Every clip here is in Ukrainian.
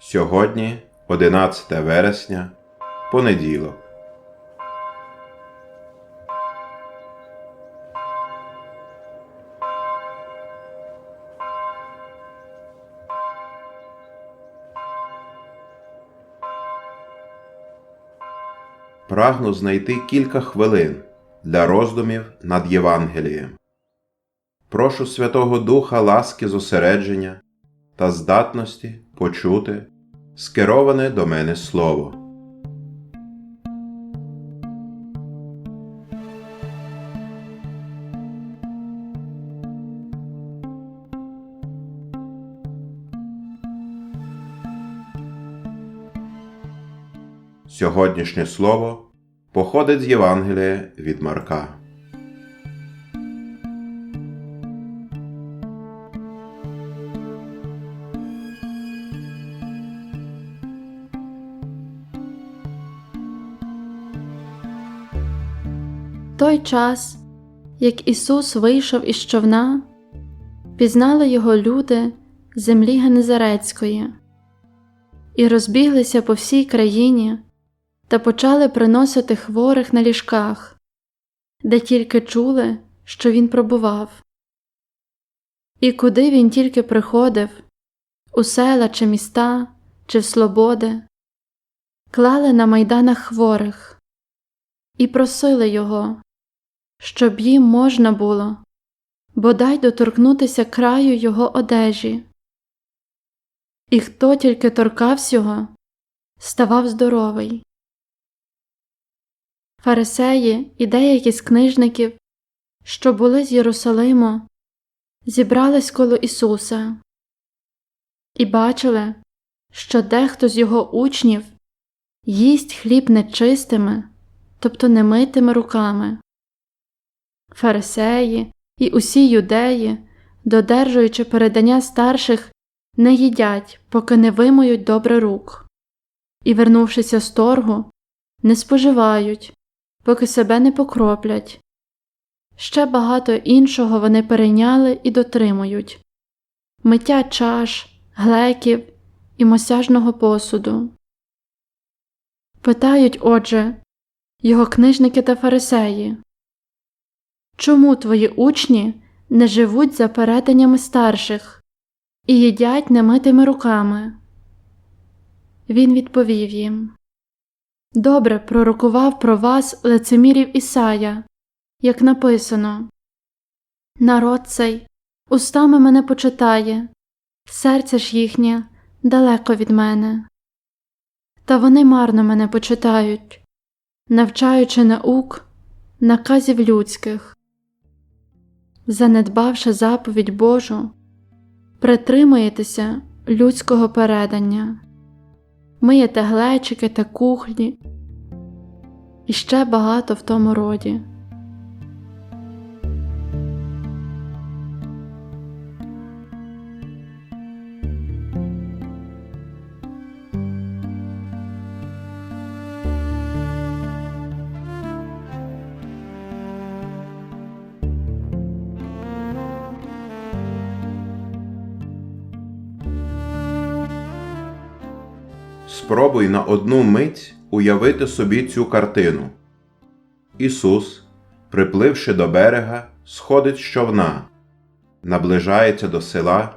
Сьогодні 11 вересня, понеділок. Прагну знайти кілька хвилин для роздумів над Євангелієм. Прошу Святого Духа ласки зосередження та здатності почути скероване до мене Слово. Сьогоднішнє слово походить з Євангелія від Марка. Той час, як Ісус вийшов із човна, пізнали його люди землі Генезарецької і розбіглися по всій країні та почали приносити хворих на ліжках, де тільки чули, що він пробував. І куди він тільки приходив, у села чи міста, чи в слободи, клали на майданах хворих і просили його, щоб їм можна було бодай доторкнутися краю його одежі. І хто тільки торкався його, ставав здоровий. Фарисеї і деякі з книжників, що були з Єрусалиму, зібрались коло Ісуса і бачили, що дехто з його учнів їсть хліб нечистими, тобто немитими руками. Фарисеї і усі юдеї, додержуючи передання старших, не їдять, поки не вимоють добре рук, і, вернувшися з торгу, не споживають, поки себе не покроплять. Ще багато іншого вони перейняли і дотримують миття чаш, глеків і мосяжного посуду. Питають, отже, його книжники та фарисеї. Чому твої учні не живуть за переданнями старших і їдять немитими руками? Він відповів їм Добре пророкував про вас лицемірів Ісая, як написано Народ цей устами мене почитає, серце ж їхнє далеко від мене. Та вони марно мене почитають, навчаючи наук, наказів людських занедбавши заповідь Божу, притримуєтеся людського передання, миєте глечики та кухлі і ще багато в тому роді. Спробуй на одну мить уявити собі цю картину. Ісус, припливши до берега, сходить з човна, наближається до села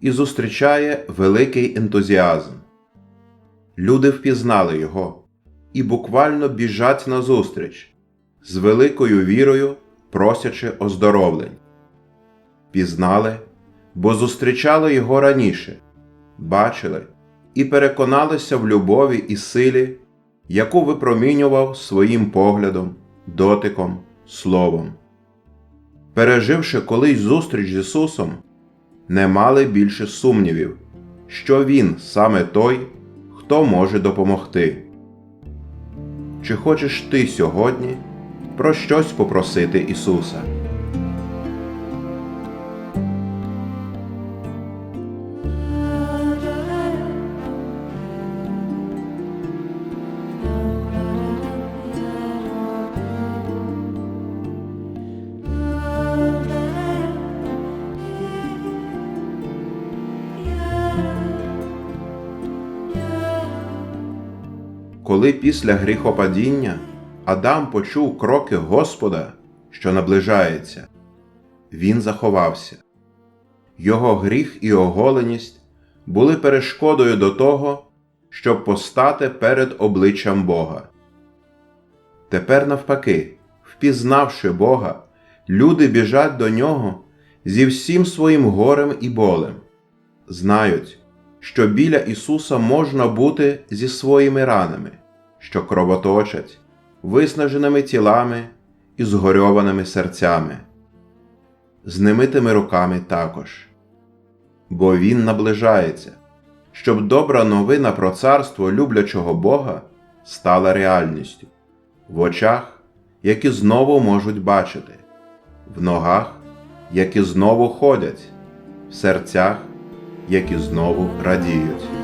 і зустрічає великий ентузіазм. Люди впізнали його і буквально біжать назустріч, з великою вірою просячи оздоровлень. Пізнали, бо зустрічали його раніше, бачили і переконалися в любові і силі, яку випромінював своїм поглядом, дотиком, словом. Переживши колись зустріч з Ісусом, не мали більше сумнівів, що Він саме той, хто може допомогти. Чи хочеш ти сьогодні про щось попросити Ісуса? Коли після гріхопадіння Адам почув кроки Господа, що наближається, він заховався. Його гріх і оголеність були перешкодою до того, щоб постати перед обличчям Бога. Тепер, навпаки, впізнавши Бога, люди біжать до нього зі всім своїм горем і болем, знають, що біля Ісуса можна бути зі своїми ранами, що кровоточать, виснаженими тілами і згорьованими серцями, з немитими руками також. Бо Він наближається, щоб добра новина про царство люблячого Бога стала реальністю в очах, які знову можуть бачити, в ногах, які знову ходять, в серцях, які знову радіють.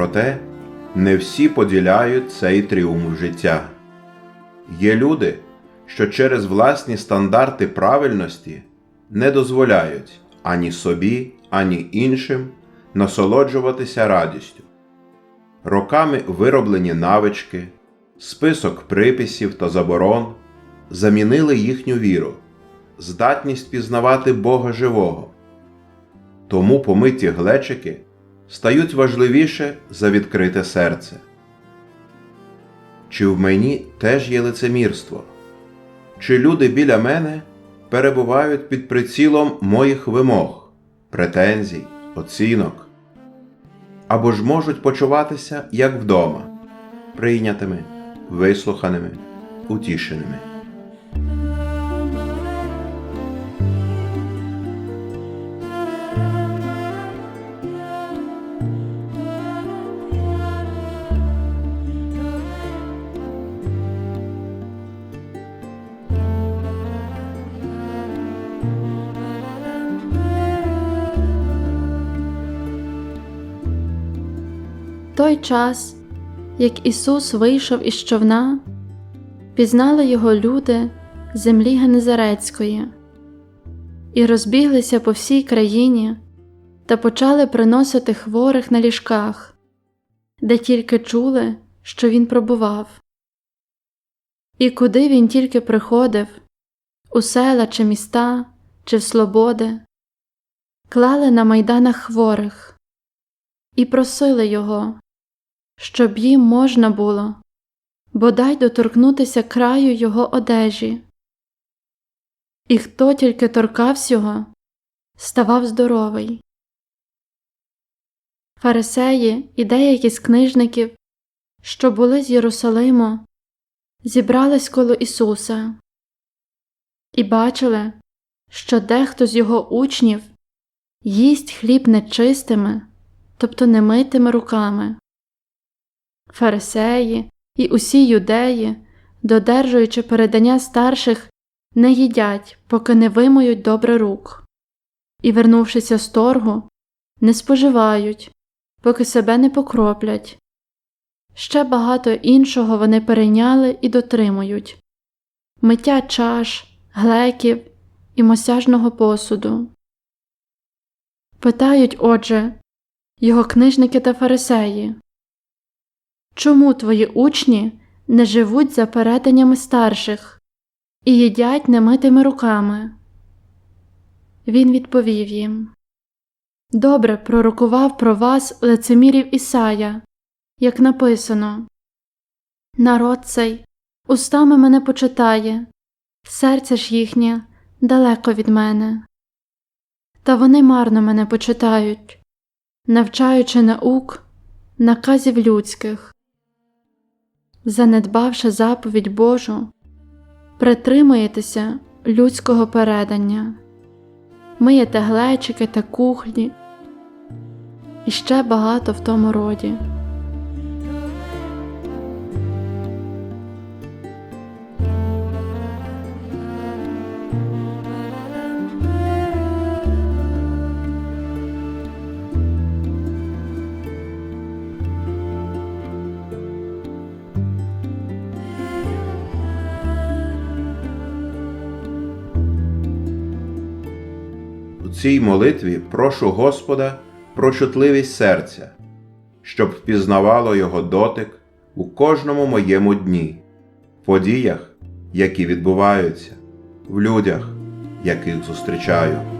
Проте не всі поділяють цей тріумф життя. Є люди, що через власні стандарти правильності не дозволяють ані собі, ані іншим насолоджуватися радістю. Роками вироблені навички, список приписів та заборон замінили їхню віру, здатність пізнавати Бога живого. Тому помиті глечики стають важливіше за відкрите серце. Чи в мені теж є лицемірство? Чи люди біля мене перебувають під прицілом моїх вимог, претензій, оцінок? Або ж можуть почуватися як вдома, прийнятими, вислуханими, утішеними? Той час, як Ісус вийшов із човна, пізнали його люди з землі Генезарецької і розбіглися по всій країні та почали приносити хворих на ліжках, де тільки чули, що він пробував. І куди він тільки приходив, у села чи міста, чи в слободи, клали на майданах хворих і просили його, щоб їм можна було бодай доторкнутися краю його одежі. І хто тільки торкався його, ставав здоровий. Фарисеї і деякі з книжників, що були з Єрусалиму, зібрались коло Ісуса і бачили, що дехто з його учнів їсть хліб нечистими, тобто немитими руками. Фарисеї і усі юдеї, додержуючи передання старших, не їдять, поки не вимоють добре рук, і, вернувшися з торгу, не споживають, поки себе не покроплять. Ще багато іншого вони перейняли і дотримують миття чаш, глеків і мосяжного посуду. Питають, отже, його книжники та фарисеї. Чому твої учні не живуть за переданнями старших і їдять немитими руками? Він відповів їм Добре пророкував про вас лицемірів Ісая, як написано Народ цей устами мене почитає, серце ж їхнє далеко від мене. Та вони марно мене почитають, навчаючи наук, наказів людських занедбавши заповідь Божу, притримуєтеся людського передання, миєте глечики та кухлі і ще багато в тому роді. Цій молитві прошу Господа про чутливість серця, щоб впізнавало Його дотик у кожному моєму дні, подіях, які відбуваються, в людях, яких зустрічаю.